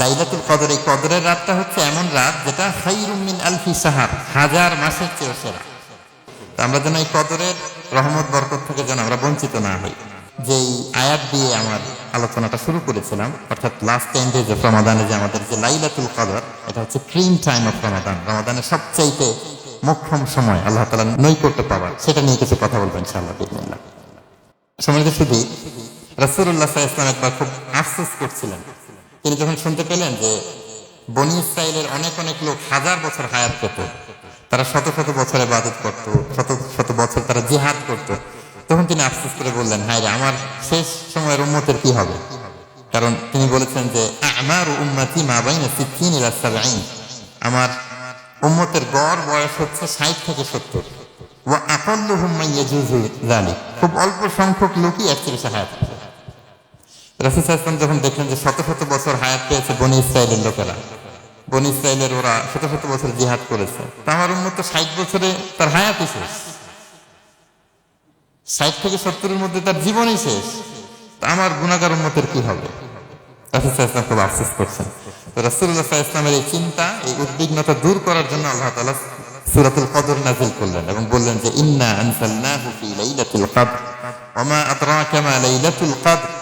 লাইলাতুল কদর এই কদরের রাতটা হচ্ছে এমন রাত যেটা খাইরুম মিন আলফি সাহার, হাজার মাসের চেয়েও সেরা। আমরা যেন এই কদরের রহমত, বরকত থেকে যেন আমরা বঞ্চিত না হই। যেই আয়াত দিয়ে আমার আলোচনাটা শুরু করেছিলাম, অর্থাৎ লাস্ট ডেজ অফ রমাদানে যে আমাদের যে লাইলাতুল কদর, এটা হচ্ছে ক্রিম টাইম অফ রমাদান রমাদানের সবচাইতে মোক্ষম সময় আল্লাহ তালা নৈকট্য পাওয়ার, সেটা নিয়ে কিছু কথা বলবেন ইনশাআল্লাহ বিদিনিল্লাহ সম্মানিত শুধু রাসুল্লাহ ইসলাম একবার খুব আফসোস করছিলেন। তিনি যখন শুনতে পেলেন যে বনি ইসরায়েলের অনেক অনেক লোক হাজার বছর হায়াত পেত তারা শত শত বছরে বাদত করত, শত শত বছর তারা জিহাদ করত, তখন তিনি আফসোস করে বললেন, হায় আমার শেষ সময়ের উন্মতের কি হবে? কারণ তিনি বলেছেন যে, আমার উম্মতি মা বাইনা সিদ্দিন ইলা সাবঈন, আমার উম্মতের গড় বয়স হচ্ছে ষাট থেকে সত্তর। ওয়া আকাল্লুহুম মান ইয়াজুজু যালিক। খুব অল্প সংখ্যক লোকই এর চেয়ে হায়াত রাসূল সাল্লাল্লাহু যখন দেখলেন যে শত শত বছর হায়াত পেয়েছে বনি ইসরায়েলের লোকেরা, বনি ইসরায়েলের ওরা শত শত বছর জিহাদ করেছে তা আমার উন্মত ষাট বছরে তার হায়াতই শেষ। ষাট থেকে সত্তরের মধ্যে তার জীবনই শেষ। আমার গুণাগার উন্মতের কি হবে? রাসূল সাল্লাল্লাহু খুব আফসোস করছেন। তো রাসূলুল্লাহ সাল্লাল্লাহু আলাইহি ওয়াসাল্লামের এই চিন্তা, এই উদ্বিগ্নতা দূর করার জন্য আল্লাহ তাআলা সূরাতুল কদর নাজিল করলেন এবং বললেন যে, ইন্না আনসালনাহু ফি লাইলাতুল কদর, ওয়া মা আদরাকা মা লাইলাতুল কদর।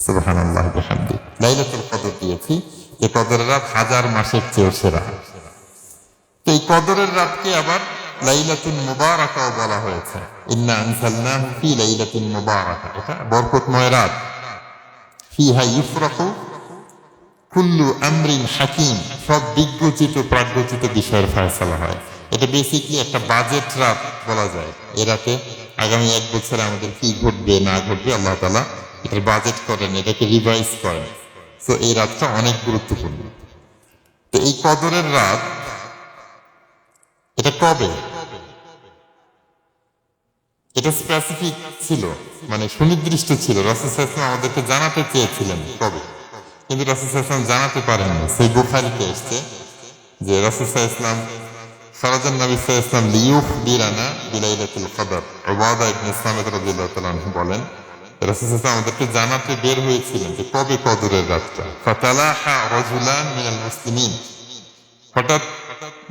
সুবহানাল্লাহ, বিহামদি। কদর দিয়েছি। যে কদরের রাত হাজার মাসের চেয়েও সেরা। তো এই কদরের রাতকে আবার মুবারাকাও বলা হয়েছে। ইন্না ফি মুবারাকা। এটা বরকতময় রাত। ফিহা ইউফরাকু কুল্লু আমরিন হাকিম। সব বিজ্ঞচিত, প্রাজ্ঞচিত বিষয়ের ফয়সালা হয়। এটা বেসিকলি একটা বাজেট রাত বলা যায়। এ রাতে আগামী এক বছরে আমাদের কি ঘটবে, না ঘটবে, আল্লাহ তালা বাজেট করেন, এটাকে রিভাইজ করেন। তো এই রাতটা অনেক গুরুত্বপূর্ণ। তো এই কদরের রাত, এটা কবে? এটা স্পেসিফিক ছিল মানে সুনির্দিষ্ট ছিল। রাসুল আমাদেরকে জানাতে চেয়েছিলেন কবে? কিন্তু রাসুল সাল্লাম জানাতে পারেননি। সেই বুখারিতে এসছে যে রাসুল ইসলাম ফরাজান নবী ইসলাম লিউফ বিরানা বিলাইলাতুল কদর। ওবাদা ইবনে তাআলা বলেন আমাদেরকে জানাতে বের হয়েছিলেন যে কবে কদরের রাতটা ফাতালাহা রাজুলান মিনাল মুসলিমিন হঠাৎ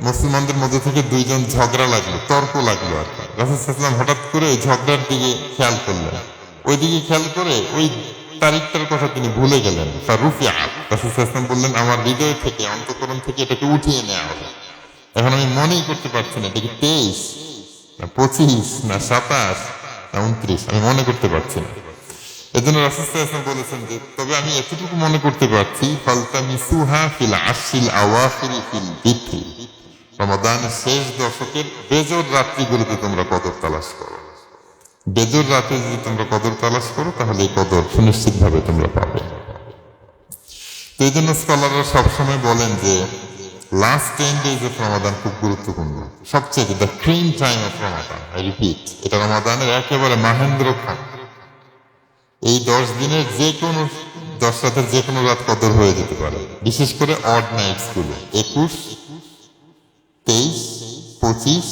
মুসলমানদের মধ্যে থেকে দুইজন ঝগড়া লাগল, তর্ক লাগল আর রাসুলাম হঠাৎ করে ঝগড়ার দিকে খেয়াল করলেন। ওই দিকে খেয়াল করে ওই তারিখটার কথা তিনি ভুলে গেলেন। তার রুফি রাসুলাম বললেন, আমার হৃদয় থেকে অন্তকরণ থেকে এটাকে উঠিয়ে নেওয়া হবে। এখন আমি মনেই করতে পারছি না এটা কি তেইশ, না পঁচিশ, না সাতাশ, না উনত্রিশ, আমি মনে করতে পারছি না। এজন্য রাসুলাম বলেছেন যে, তবে আমি এতটুকু মনে করতে পারছি, ফালতামি সুহা ফিল আশিল আওয়াফিরি ফিল বিথি রমাদানের শেষ দশকের বেজর রাত্রিগুলোতে তোমরা কদর তালাশ করো। বেজর রাতে যদি তোমরা কদর তালাশ করো, তাহলে এই কদর সুনিশ্চিত ভাবে তোমরা পাবে। তো এই জন্য স্কলাররা সবসময় বলেন যে last ten days of Ramadan খুব গুরুত্বপূর্ণ। সবচেয়ে the cream time of Ramadan I repeat এটা রমাদানের একেবারে মাহেন্দ্র খান এই দশ দিনের যে কোনো, দশ রাতের যে কোনো রাত কদর হয়ে যেতে পারে। বিশেষ করে অড নাইটসগুলো একুশ, তেইশ, পঁচিশ,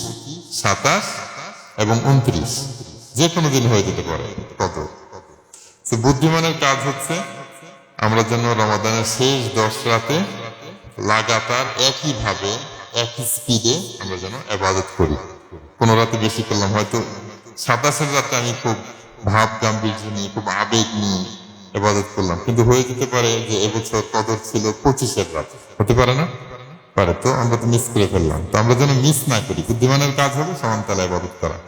সাতাশ এবং উনত্রিশ। যে কোনো দিন হয়ে যেতে পারে কদর। তো বুদ্ধিমানের কাজ হচ্ছে, আমরা যেন রমাদানের শেষ দশ রাতে লাগাতার একইভাবে, একই স্পিডে আমরা যেন আবাদত করি। কোনো রাতে বেশি করলাম, হয়তো সাতাশের রাতে আমি খুব ভাব গাম্ভীর্য নিয়ে, খুব আবেগ নিয়ে এবাদত করলাম। কিন্তু হয়ে যেতে পারে যে এবছর কদর ছিল পঁচিশের রাত। হতে পারে না? পারে। তো আমরা তো মিস করে ফেললাম। তো আমরা যেন মিস না করি। বুদ্ধিমানের কাজ হবে, সমান তালা ইবাদত করা।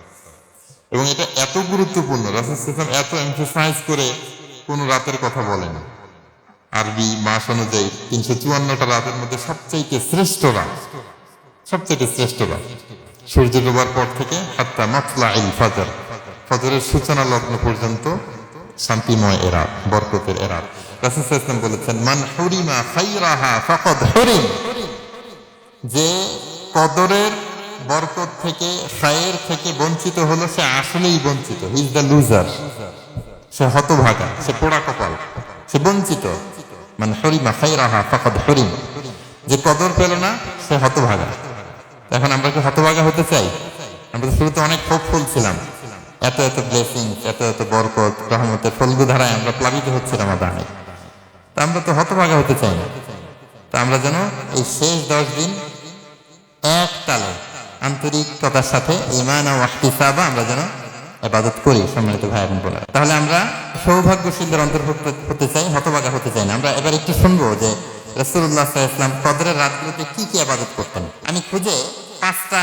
এবং এটা এত গুরুত্বপূর্ণ, রাসুল এত এমফোসাইজ করে কোন রাতের কথা বলেন। আরবি মাস অনুযায়ী তিনশো চুয়ান্নটা রাতের মধ্যে সবচাইতে শ্রেষ্ঠ রাত। সবচাইতে শ্রেষ্ঠ রাত। সূর্য ডোবার পর থেকে হাত্তা মাতলা ইল ফাজর। ফজরের সূচনা লগ্ন পর্যন্ত শান্তিময় এরাত বরকতের এরাত রাসুল বলেছেন, মান হরিমা খাইরাহা ফাকাদ হরিম। যে কদরের বরকত থেকে, খায়ের থেকে বঞ্চিত হলো, সে আসলেই বঞ্চিত। ইজ দ্য লুজার সে হতভাগা, সে পোড়া কপাল, সে বঞ্চিত। মানে হরিমা খাইরাহা ফাকাদ হরিম। যে কদর পেল না, সে হতভাগা। এখন আমরা কি হতভাগা হতে চাই? আমরা শুরুতে অনেক হোপফুল ছিলাম। এত এত ব্লেসিং এত এত বরকত, রহমতের ফলগু ধারায় আমরা প্লাবিত হচ্ছিলাম আমাদের তা আমরা তো হতভাগা হতে চাই না। তা আমরা যেন এই শেষ দশ দিন এক তালে আন্তরিকতার সাথে ইমান ও আহতিসাবা আমরা যেন আবাদত করি, সম্মানিত ভাই বোন বোনেরা। তাহলে আমরা সৌভাগ্যশীলদের অন্তর্ভুক্ত হতে চাই হতবাগা হতে চাই না। আমরা এবার একটু শুনব যে রসুল্লাহ ইসলাম কদরের রাতগুলোতে কি কি আবাদত করতেন। আমি খুঁজে পাঁচটা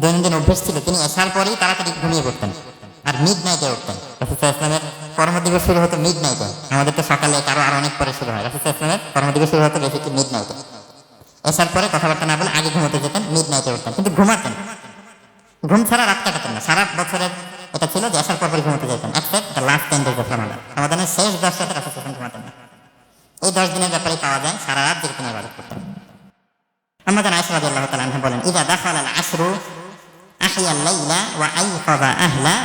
দৈনন্দিন অভ্যেস ছিল তিনি আসার পরেই তাড়াতাড়ি ঘুমিয়ে পড়তেন আর মিড নাইটে উঠতেন। ইসলামের কর্মদিবস শুরু হতো মিড নাইটে আমাদের তো সকালে কারও আরও অনেক পরে শুরু হয়। রাসুল ইসলামের কর্মদিবস শুরু হতো বেশি মিড নাইটে আসার পরে কথাবার্তা না বলে আগে ঘুমোতে যেতেন মিড নাইটে উঠতেন। কিন্তু ঘুমাতেন। ঘুম ছাড়া রাত কাটাতেন না। সারা বছরের এটা ছিল যে আসার পর ঘুমোতে যেতেন। The last ten days Ramadan রমাদানের শেষ দশ রাতে রাসুল ইসলাম ঘুমাতেন। না এই দশ দিনের ব্যাপারে পাওয়া যায় সারা রাত তিনি ইবাদত করতেন। জানা আয়সা তাআলা আনহা বলেন, ইদা আশরু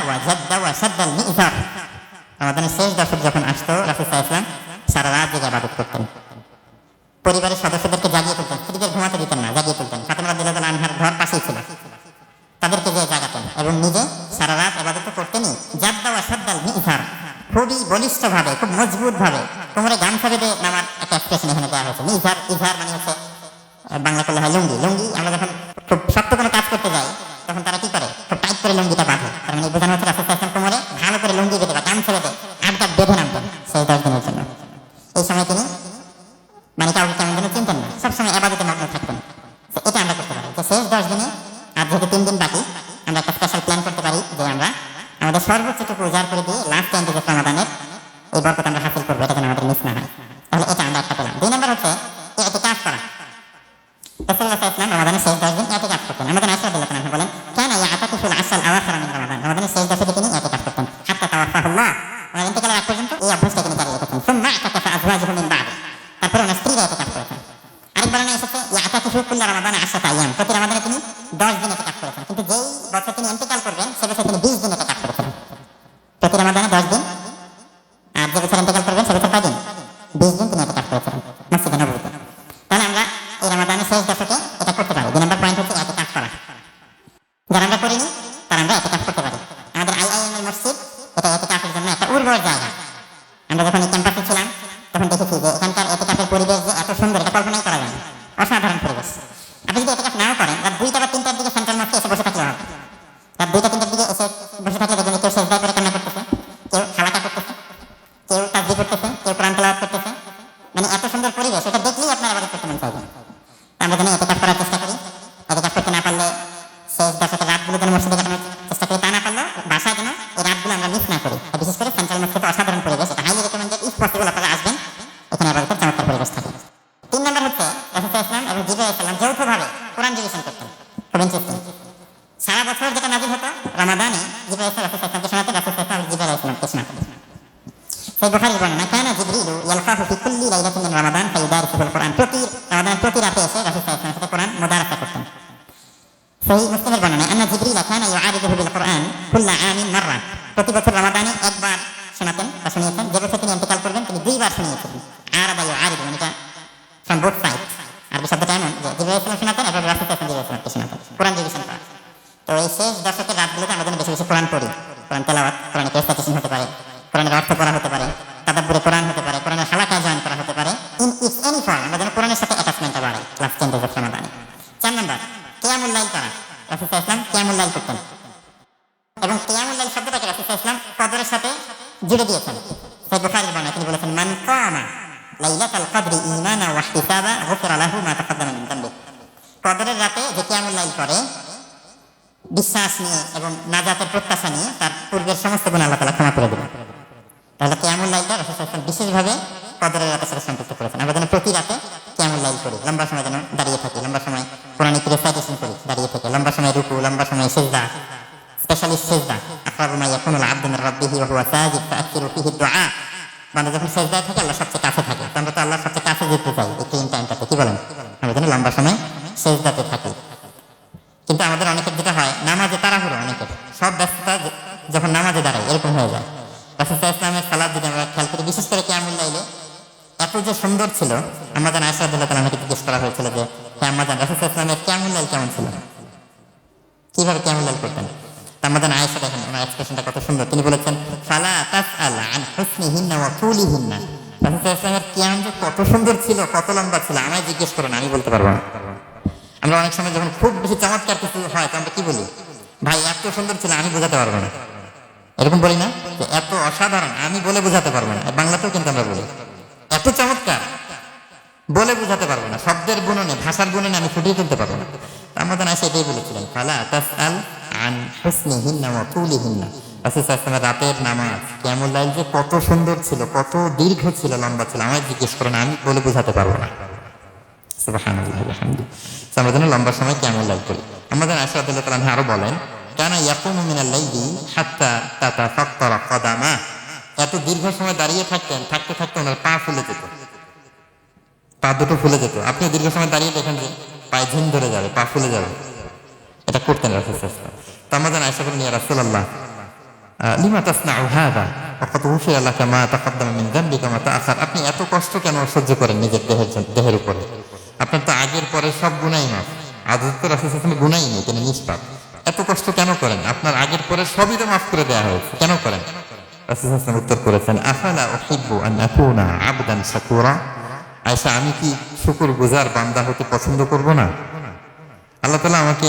ওয়া জাদ্দা ওয়া সাদ্দা আল মি'জার রমাদানের শেষ দশক পরিবারের সদস্যদেরকে জাগিয়ে তুলতেন স্ত্রীদের ঘুমাতে দিতেন না, জাগিয়ে তুলতেন। ফাতেমা রাদিয়াল্লাহু আনহার ঘর পাশেই ছিল। তাদেরকে যে জাগাতেন এবং নিজে সারা রাত আবাদত করতেনই। জাদ্দা ওয়া সাদ্দাল মি'জার খুবই বলিষ্ঠ ভাবে খুব মজবুত ভাবে কোমরে গামছা বেঁধে নামার একটা এক্সপ্রেশন এখানে দেওয়া হয়েছে। মি'জার ইজার মানে হচ্ছে বাংলা করলে হয় লুঙ্গি। লুঙ্গি আমরা যখন খুব শক্ত কোনো কাজ করতে যাই তখন তারা কি করে খুব টাইট করে লুঙ্গিটা বাঁধে তার মানে বোঝানো হচ্ছে রাসুল সাল্লাল্লাহু আলাইহি ওয়াসাল্লাম কোমরে ভালো করে লুঙ্গি বেঁধে বা গামছা বেঁধে আটটা বেঁধে নামতেন সেই দশ দিনের জন্য এই সময় তিনি মানে কাউকে কেমন যেন চিনতেন না সবসময় আবাদতে মগ্ন থাকতেন তো এটা আমরা করতে পারি তো শেষ দশ দিনে আর যেহেতু তিন দিন বাকি আমরা একটা স্পেশাল প্ল্যান করতে পারি যে আমরা আমাদের সর্বোচ্চটুকু উজাড় করে দিয়ে লাস্ট টাইম থেকে সমাধানের এই বরকত আমরা হাসিল করব এটা যেন আমাদের মিস না হয় তাহলে এটা আমরা একটা পেলাম দুই নম্বর হচ্ছে এতে কাজ করা রাসূলুল্লাহ সাল্লাল্লাহু আলাইহি ওয়াসাল্লাম রমাদানের শেষ দশ দিন এতে কাজ করতেন আমাদের আয়সা রাদিয়াল্লাহু আনহা বলেন কেন ইয়াতাকুফুল আসাল আওয়াখির মিন রমাদান রমাদানের শেষ দশে তিনি এতে কাজ করতেন হাত্তা তাওয়াফাহুল্লাহ ওনার পর্যন্ত এই অভ্যাসটা তিনি চালিয়ে রেখেছেন সুম্মা আতাকাফা আজওয়াজুহু মিন বা'দ। তারপরে ওনার স্ত্রীরা এতে কাজ করেছেন। আরেক বর্ণনা এসেছে ইয়াতাকুফু কুল্লা রমাদান আশরাতা আইয়াম। প্রতি রমাদানে তিনি দশ দিন এতে কাজ করেছেন। কিন্তু যেই বছর তিনি ইন্তেকাল কুল্লি লাইলাতিন মিন রমাদান ফায়ুদারিসুল কোরআন প্রতি রমাদান প্রতি রাতে এসে রাসূল সাল্লাল্লাহু আলাইহি ওয়াসাল্লাম কোরআন মুদারাসা করতেন সেই মুসলিমের বর্ণনা আন্না জিবরিল কানা ইউআরিদুহু বিল কোরআন কুল্লা আমিন মাররা প্রতি বছর রমাদানে একবার সে শোনাতেন বা শুনিয়েছেন যে বছর তিনি ইন্তেকাল করবেন তিনি দুইবার শুনিয়েছিলেন আর আদায় আর মানে এটা ফ্রম বোথ সাইড আরবি শব্দটা এমন যে জিবরাইল ইসলাম শোনাতেন এবার রাসুল ইসলাম জিবরাইল ইসলামকে শোনাতেন কোরআন রিভিশন করা তো এই শেষ দশকের রাতগুলোতে আমরা যেন বেশি বেশি কোরআন পড়ি কোরআন তেলাওয়াত কোরআনে কেস্টাটিসিং হতে পারে কোরআনের অর্থ পড়া হতে পারে তাদাব্বুরে কোরআন হতে পারে কোরআনের হালাকায় জয়েন করা হতে পারে ইন ইটস এনি ফর্ম আমরা যেন কোরআনের সাথে অ্যাটাচমেন্টটা বাড়াই ক্লাস টেন ডেজ অফ রমাদানে চার নম্বর কেয়ামুল লাইল করা রাসুল ইসলাম কেয়ামুল লাইল করতেন এবং শব্দটাকে রাসূল ইসলাম কদরের সাথে জুড়ে দিয়েছেন। সেই বুখারীর বর্ণনা তিনি বলেছেন, মান কামা লাইলাতাল কদরি ঈমানা ওয়া ইহতিসাবা, গুফিরা লাহু মা তাকাদ্দামা মিন যামবি কদরের রাতে যে কিয়ামুল লাইল করে বিশ্বাস নিয়ে এবং নাজাতের প্রত্যাশা নিয়ে তার পূর্বের সমস্ত গুণ আল্লাহ তাআলা ক্ষমা করে দেবেন। তাহলে কিয়ামুল লাইলটা রাসূল ইসলাম বিশেষভাবে কদরের রাতের সাথে সম্পৃক্ত করেছেন। আমরা যেন প্রতি রাতে কিয়ামুল লাইল করি লম্বা সময় যেন দাঁড়িয়ে থাকি, লম্বা সময় কোরআনিক রেসাইটেশন করি দাঁড়িয়ে থেকে, লম্বা সময় রুকু, লম্বা সময় সেজদা স্পেশালি সেজদা আকরাবু মা ইয়াকুনু আল-আবদু মিন রাব্বিহি ওয়া হুয়া সাজিদ ফাআক্কিরু ফিহি দুআ বান্দা যখন সেজদায় থাকে আল্লাহ সবচেয়ে কাছে থাকে আমরা তো আল্লাহর সবচেয়ে কাছে যেতে চাই এই তিন টাইমটাতে কি বলেন? আমরা যেন লম্বা সময় সেজদাতে থাকি। কিন্তু আমাদের অনেকের যেটা হয়, নামাজে তাড়াহুড়ো অনেকের। সব ব্যস্ততা যখন নামাজে দাঁড়ায়, এরকম হয়ে যায়। রাসূল ইসলামের সালাদ যদি আমরা খেয়াল করি, বিশেষ করে কেমন লাইলে, এত যে সুন্দর ছিল আমাদের আয়সা আব্দুল্লাহ তালা আমাকে জিজ্ঞেস করা হয়েছিল যে হ্যাঁ আমাদের রাসূল ইসলামের কেমন লাইল কেমন ছিল? কীভাবে কেমন লাল করতেন? আমাদের আয়েশা দেখেন ওনার এক্সপ্রেশনটা কত সুন্দর। তিনি বলেছেন, ফালা তাসআল আন হুসনিহিন্না ওয়া তুলিহিন্না। রাসূল ইসলামের কিয়াম যে কত সুন্দর ছিল, কত লম্বা ছিল, আমায় জিজ্ঞেস করেন আমি বলতে পারব না। আমরা অনেক সময় যখন খুব বেশি চমৎকার কিছু হয়, তো আমরা কি বলি? ভাই, এত সুন্দর ছিল, আমি বোঝাতে পারব না। এরকম বলি না, যে এত অসাধারণ, আমি বলে বোঝাতে পারব না। বাংলাতেও কিন্তু আমরা বলি, এত চমৎকার, বলে বোঝাতে পারব না। শব্দের গুণনে, ভাষার গুণনে আমি ফুটিয়ে তুলতে পারব না। আমাদের আয়সা এটাই বলেছিলেন, ফালা তাসআল আন হুসনিহিন্না ওয়া তুলিহিন্না রাসূল রাতের নামাজ কিয়ামুল লাইল যে কত সুন্দর ছিল, কত দীর্ঘ ছিল, লম্বা ছিল। আমায় জিজ্ঞেস করেন আমি বলে বোঝাতে পারব না। আমরা যেন লম্বা সময় কিয়ামুল লাইল করি আমাদের আয়সা রাদিয়াল্লাহু তাআলা আনহা আরও বলেন, কানা ইয়াকুমু মিনাল লাইলি হাত্তা তাতাফাক্কারা কদামা। এত দীর্ঘ সময় দাঁড়িয়ে থাকতেন, থাকতে থাকতে ওনার পা ফুলে যেত। পা দুটো ফুলে যেত। আপনি দীর্ঘ সময় দাঁড়িয়ে দেখেন যে, পায়ে ঝিম ধরে যাবে, পা ফুলে যাবে। করতেন আপনি এত কষ্ট কেন সহ্য করেন নিজের দেহের দেহের উপরে? আপনার তো আগের পরে সব গুনাই মাফ। আদত তো গুনাই নেই, তিনি নিষ্পাপ। এত কষ্ট কেন করেন? আপনার আগের পরে সবই তো মাফ করে দেওয়া হয়েছে, কেন করেন? উত্তর করেছেন, আফালা আবদান আয়সা আমি কি শুকুর গুজার বান্দা হতে পছন্দ করব না? আল্লাহ তালা আমাকে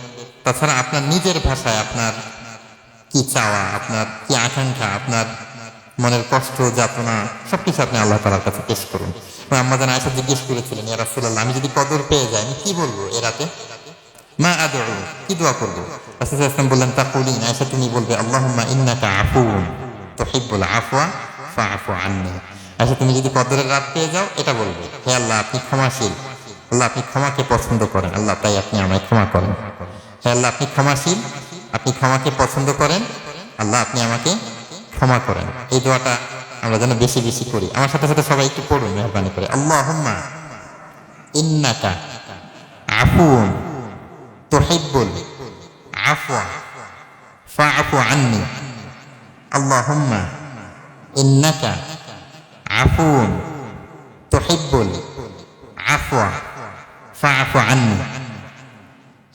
তাছাড়া আপনার নিজের ভাষায় আপনার কি চাওয়া, আপনার কি আকাঙ্ক্ষা, আপনার মনের কষ্ট, যাতনা, সবকিছু আপনি আল্লাহ তালার কাছে পেশ করুন। এবং আমাদের আয়সা জিজ্ঞেস করেছিলেন এরা রাসূলুল্লাহ, আমি যদি কদর পেয়ে যাই, আমি কি বলব এরাতে মা আদউ কি দোয়া করব? রাসূল ইসলাম বললেন তাকুলিন আয়সা তুমি বলবে, আল্লাহুম্মা ইন্নাকা আফুউন তুহিব্বুল আফওয়া, ফাআফু আন্নি। আচ্ছা তুমি যদি কদরের রাত পেয়ে যাও, এটা বলবে, হে আল্লাহ, আপনি ক্ষমাশীল। আল্লাহ, আপনি ক্ষমাকে পছন্দ করেন। আল্লাহ, তাই আপনি আমায় ক্ষমা করেন। আল্লাহ আপনি ক্ষমাশীল, আপনি ক্ষমাকে পছন্দ করেন, আল্লাহ আপনি আমাকে ক্ষমা করেন। এই দোয়াটা আমরা যেন বেশি বেশি করি। আমার সাথে সাথে সবাই একটু পড়ুন, মেহরবানি করে। আল্লাহুম্মা ইন্নাকা আফুন তুহিব্বুল আফওয়া ফাআফু আন্নি। আল্লাহুম্মা ইন্নাকা আফুন তুহিব্বুল আফওয়া ফাআফু আন্নি।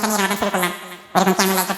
பயன் பண்ணி லாபம் கொள்ளலாம் ஒருவன் சேனலை